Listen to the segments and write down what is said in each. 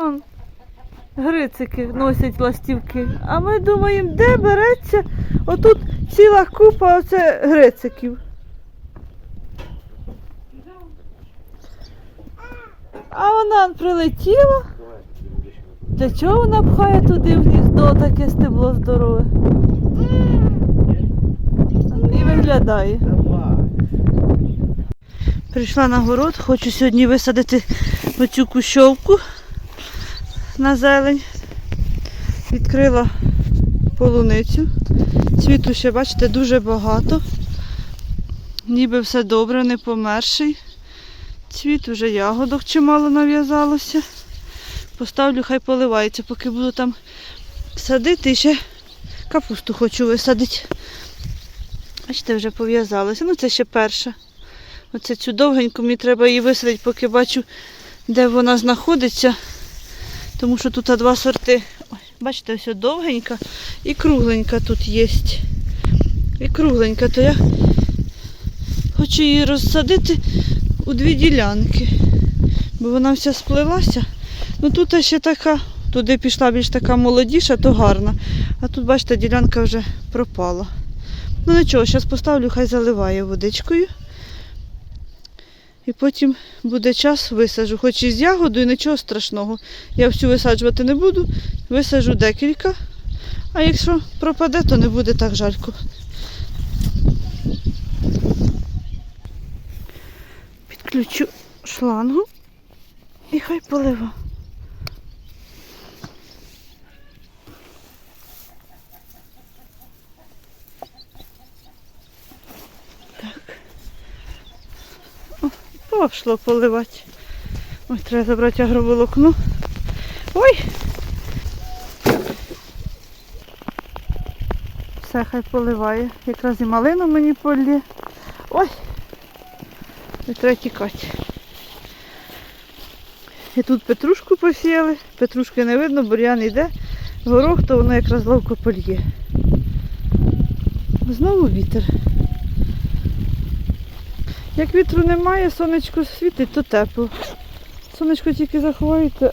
Он, грицики носять ластівки. А ми думаємо, де береться отут ціла купа оце грициків. А вона прилетіла. Для чого вона пхає туди в гніздо таке стебло здорове? І виглядає. Прийшла на город, хочу сьогодні висадити оцю кущовку на зелень. Відкрила полуницю. Цвіту ще, бачите, дуже багато. Ніби все добре, не померший. Цвіт вже ягодок чимало нав'язалося. Поставлю, хай поливається, поки буду там садити і ще капусту хочу висадити. Бачите, вже пов'язалося. Ну, це ще перша. Оце цю довгеньку мені треба її висадити, поки бачу, де вона знаходиться. Тому що тут два сорти. Ой, бачите, ось довгенька і кругленька тут є. І кругленька, то я хочу її розсадити у дві ділянки. Бо вона вся сплелася. Ну тут ще така, туди пішла більш така молодіша, то гарна. А тут, бачите, ділянка вже пропала. Ну нічого, зараз поставлю, хай заливає водичкою. І потім буде час, висаджу. Хоч і з ягодою, нічого страшного. Я всю висаджувати не буду, висаджу декілька. А якщо пропаде, то не буде так жалько. Підключу шлангу і хай полива. Пошло поливати. Ой, треба забрати агроволокно. Ой! Все, хай поливає. Якраз і малину мені полє. Ой! І треба тікати. І тут петрушку посіяли. Петрушки не видно, бур'ян йде. Горох, то воно якраз ловко польє. Знову вітер. Як вітру немає, сонечко світить, то тепло. Сонечко тільки заховається,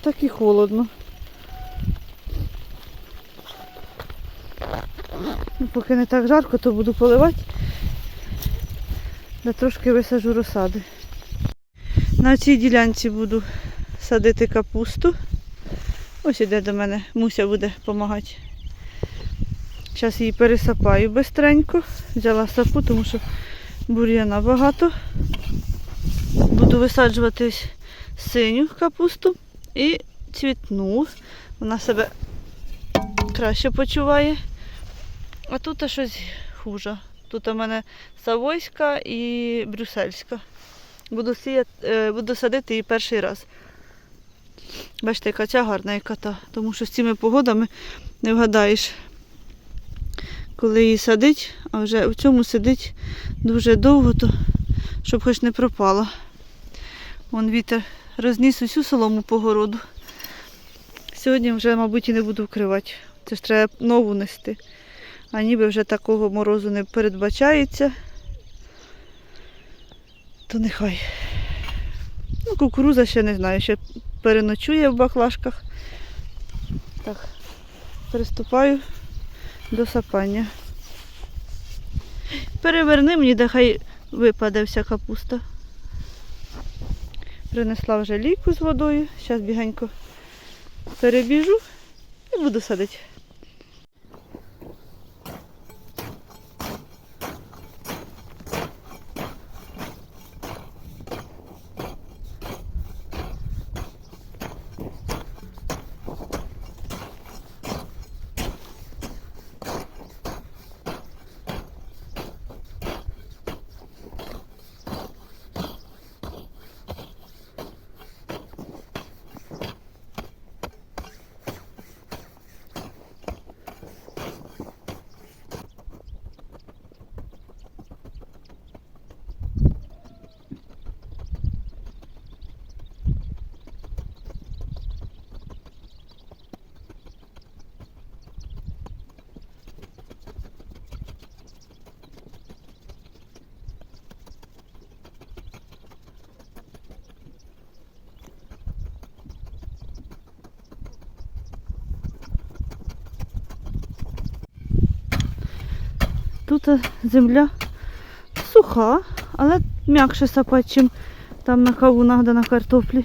так і холодно. Ну, поки не так жарко, то буду поливати. Да трошки висажу розсади. На цій ділянці буду садити капусту. Ось іде до мене, Муся буде допомагати. Зараз її пересапаю бистренько. Взяла сапу, тому що бур'яна багато. Буду висаджувати синю капусту і цвітну. Вона себе краще почуває. А тут щось хуже. Тут у мене Савойська і Брюссельська. Буду, сіяти, е, буду садити її перший раз. Бачите, яка ця гарна яка та. Тому що з цими погодами не вгадаєш, коли її садить, а вже в цьому сидить дуже довго, то щоб хоч не пропала. Вон вітер розніс усю солому по городу. Сьогодні вже, мабуть, і не буду вкривати. Це ж треба нову нести. А ніби вже такого морозу не передбачається. То нехай. Ну, кукуруза ще не знаю, ще переночує в баклажках. Так, приступаю до сапання. Переверни мені, де хай випаде вся капуста. Принесла вже лійку з водою. Зараз бігенько перебіжу і буду садити. Тут е, земля суха, але м'якше сапать, чим там на кавунах да на картоплі.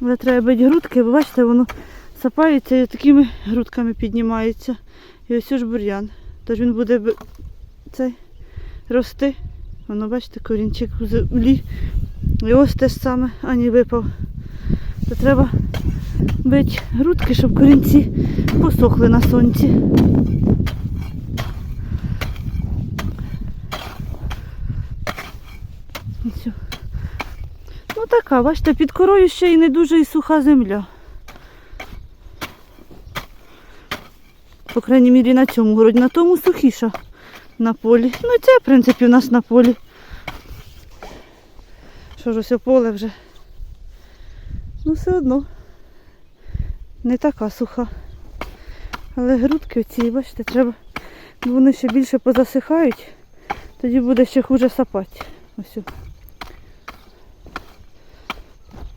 Але треба бити грудки, бо бачите, воно сапається і такими грудками піднімається. І ось ж бур'ян. Тож він буде цей рости. Воно, бачите, корінчик у землі. І ось те ж саме, ані випав. То треба бити грудки, щоб корінці посохли на сонці. Ось. Ну така, бачите, під корою ще й не дуже і суха земля. По крайній мірі на цьому городі, на тому сухіша на полі. Ну це, в принципі, у нас на полі. Що ж ось поле вже. Ну все одно. Не така суха. Але грудки оці, бачите, треба. бо Вони ще більше позасихають, тоді буде ще хуже сапати. Ось. о.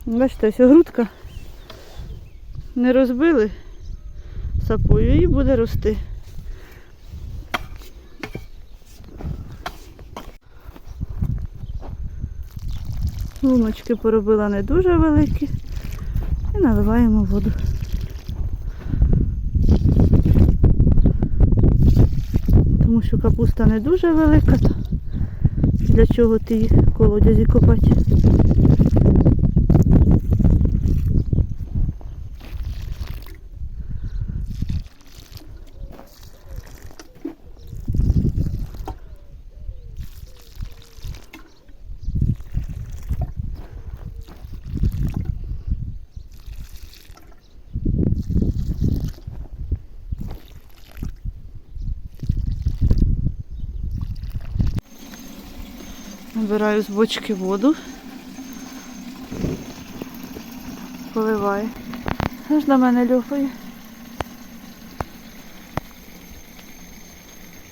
Бачите, ось грудка не розбили сапою і буде рости. Луночки поробила не дуже великі і наливаємо воду. Тому що капуста не дуже велика, то для чого ти їх колодязі копати. Набираю з бочки воду. Поливаю. Аж на мене льохає.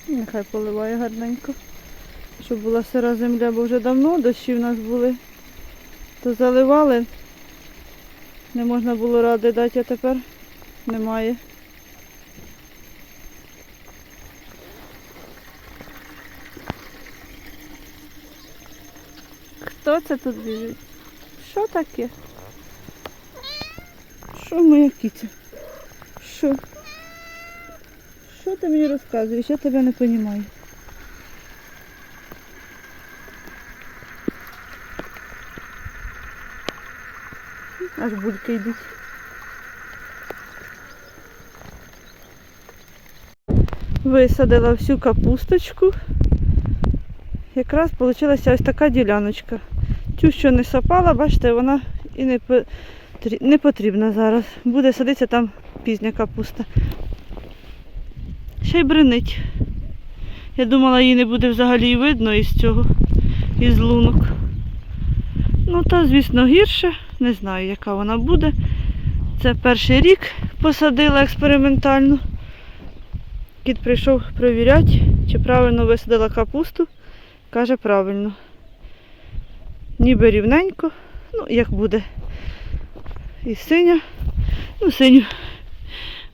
Нехай поливає гарненько. Щоб була сира земля, бо вже давно дощі в нас були. То заливали. Не можна було ради дати, а тепер немає. Хто це тут біжить? Що таке? Що моя кітя? Що? Що ти мені розказуєш? Я тебе не розумію. Аж бульки йдуть. Висадила всю капусточку. Якраз вийшла ось така діляночка. Цю, що не сапала, бачите, вона і не, не потрібна зараз. Буде садитися там пізня капуста. Ще й бринить. Я думала, її не буде взагалі і видно із цього, із лунок. Ну, та, звісно, гірше. Не знаю, яка вона буде. Це перший рік посадила експериментально. Кіт прийшов перевіряти, чи правильно висадила капусту. Каже правильно. Ніби рівненько, ну як буде. І синя. Ну, синю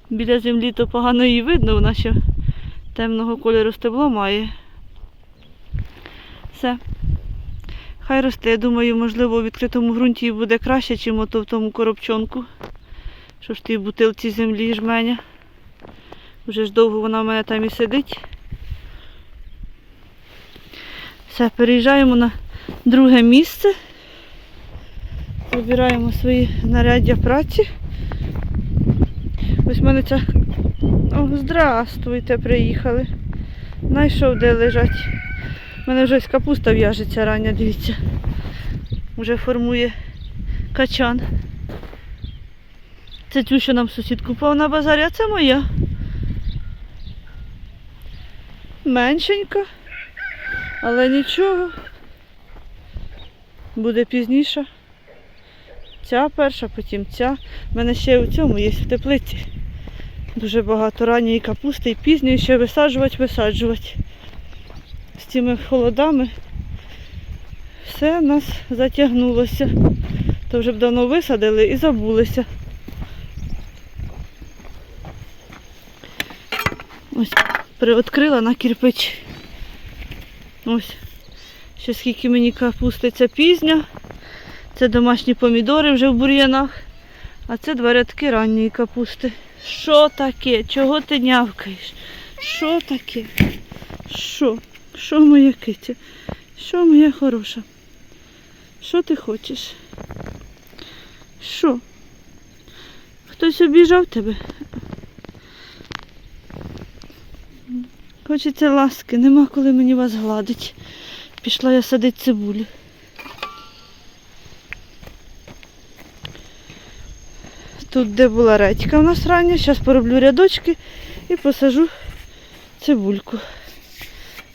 біля землі то погано її видно, вона ще темного кольору стебло має. Все. Хай росте, я думаю, можливо, у відкритому ґрунті буде краще, ніж ото в тому коробчонку. Що ж тій бутилці землі жменя. Вже ж довго вона в мене там і сидить. Все, переїжджаємо на друге місце. Вибираємо свої знаряддя праці. Ось в мене ця. О, здравствуйте, приїхали. Знайшов, де лежать. У мене вже ось капуста в'яжеться рання, дивіться. Вже формує качан. Це цю, що нам сусід купував на базарі, а це моя. Меншенька. Але нічого. Буде пізніше. Ця перша, потім ця. У мене ще у цьому є в теплиці. Дуже багато ранньої капусти і пізньої ще висаджувати, висаджувати. З цими холодами все нас затягнулося. То вже б давно висадили і забулися. Ось приоткрила на кирпич. Ось. Ще скільки мені капустиця пізня. Це домашні помідори вже в бур'янах. А це два рядки ранньої капусти. Що таке? Чого ти нявкаєш? Що таке? Що? Що моя китя? Що моя хороша? Що ти хочеш? Що? Хтось обіжав тебе? Хочеться ласки, нема коли мені вас гладить. Пішла я садити цибулю. Тут, де була редька у нас рання, зараз пороблю рядочки і посажу цибульку,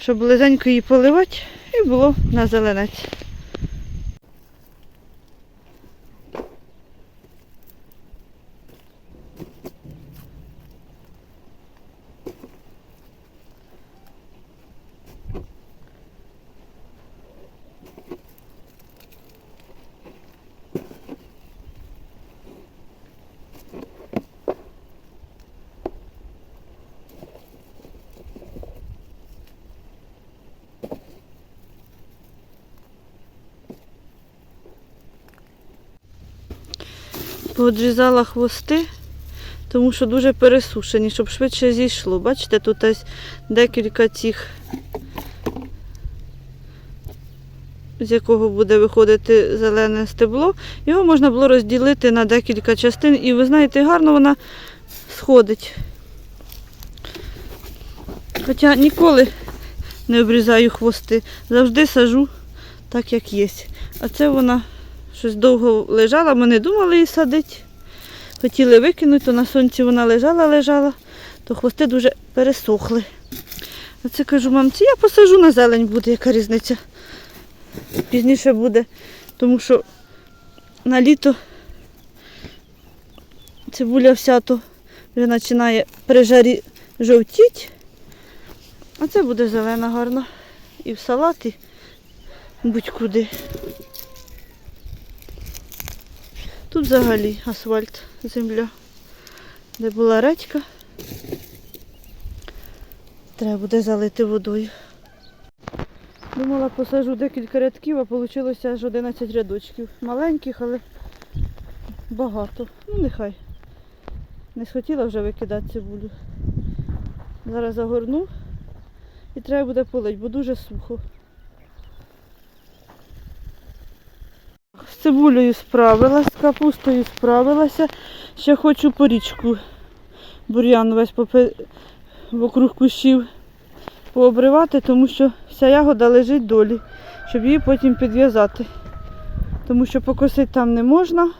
щоб близенько її поливати і було на зеленець. Поодрізала хвости, тому що дуже пересушені, щоб швидше зійшло. Бачите, тут ось декілька цих, з якого буде виходити зелене стебло. Його можна було розділити на декілька частин, і ви знаєте, гарно вона сходить. Хоча ніколи не обрізаю хвости, завжди сажу так, як є. А це вона щось довго лежала, ми не думали її садити. Хотіли викинути, то на сонці вона лежала, лежала, то хвости дуже пересохли. А це кажу, мамці, я посажу на зелень буде, яка різниця. Пізніше буде, тому що на літо цибуля вся то вже починає при жарі жовтіть, а це буде зелена гарно. І в салат, і будь-куди. Тут взагалі асфальт, земля, де була редька. Треба буде залити водою. Думала, посажу декілька рядків, а вийшло аж 11 рядочків. Маленьких, але багато. Ну нехай. Не схотіла вже викидати цибулю. Зараз загорну і треба буде полити, бо дуже сухо. Цибулею справилась, з капустою справилася. Ще хочу порічку. Бур'ян весь попи... вокруг кущів пообривати, тому що вся ягода лежить долі, щоб її потім підв'язати. Тому що покосити там не можна,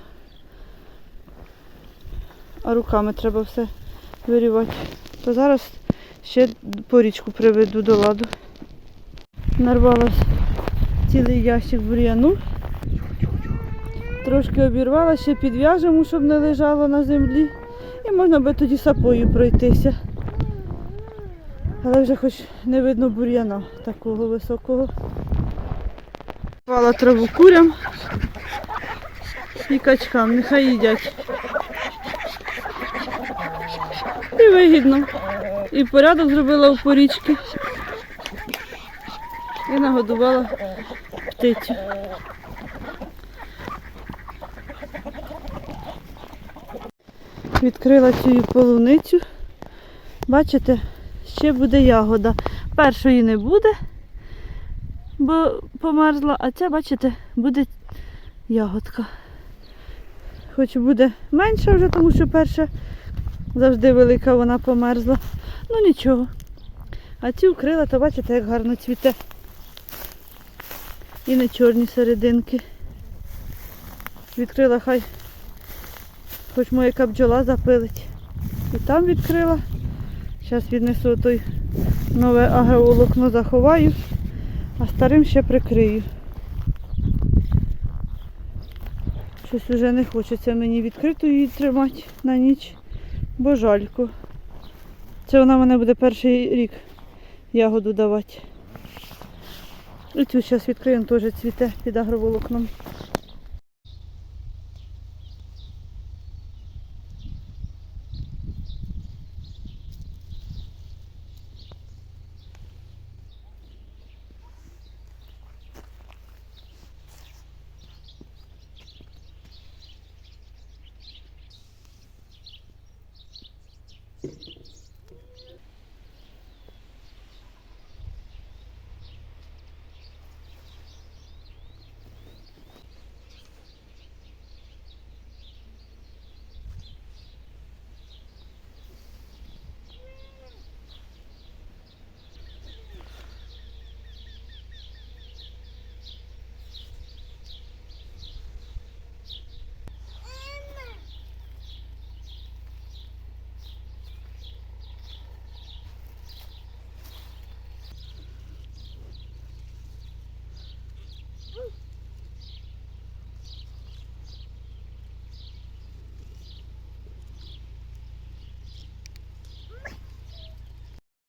а руками треба все вирівати. То зараз ще порічку приведу до ладу. Нарвалась цілий ящик бур'яну. Трошки обірвала, ще підв'яжемо, щоб не лежало на землі. І можна би тоді сапою пройтися. Але вже хоч не видно бур'яна такого високого. Пала траву курям і качкам, нехай їдять. І вигідно. І порядок зробила у порічки. І нагодувала птицю. Відкрила цю полуницю. Бачите, ще буде ягода. Першої не буде, бо померзла, а ця, бачите, буде ягодка. Хоч буде менша вже, тому що перша завжди велика вона померзла. Ну нічого. А цю вкрила, то бачите, як гарно цвіте. І не чорні серединки. Відкрила хай Хоч моя бджола запилить. І там відкрила. Зараз віднесу той нове агеолокно заховаю, а старим ще прикрию. Щось уже не хочеться мені відкриту її тримати на ніч, бо жалько. Це вона мене буде перший рік ягоду давати. І цю зараз відкриємо, теж цвіте під агроволокном.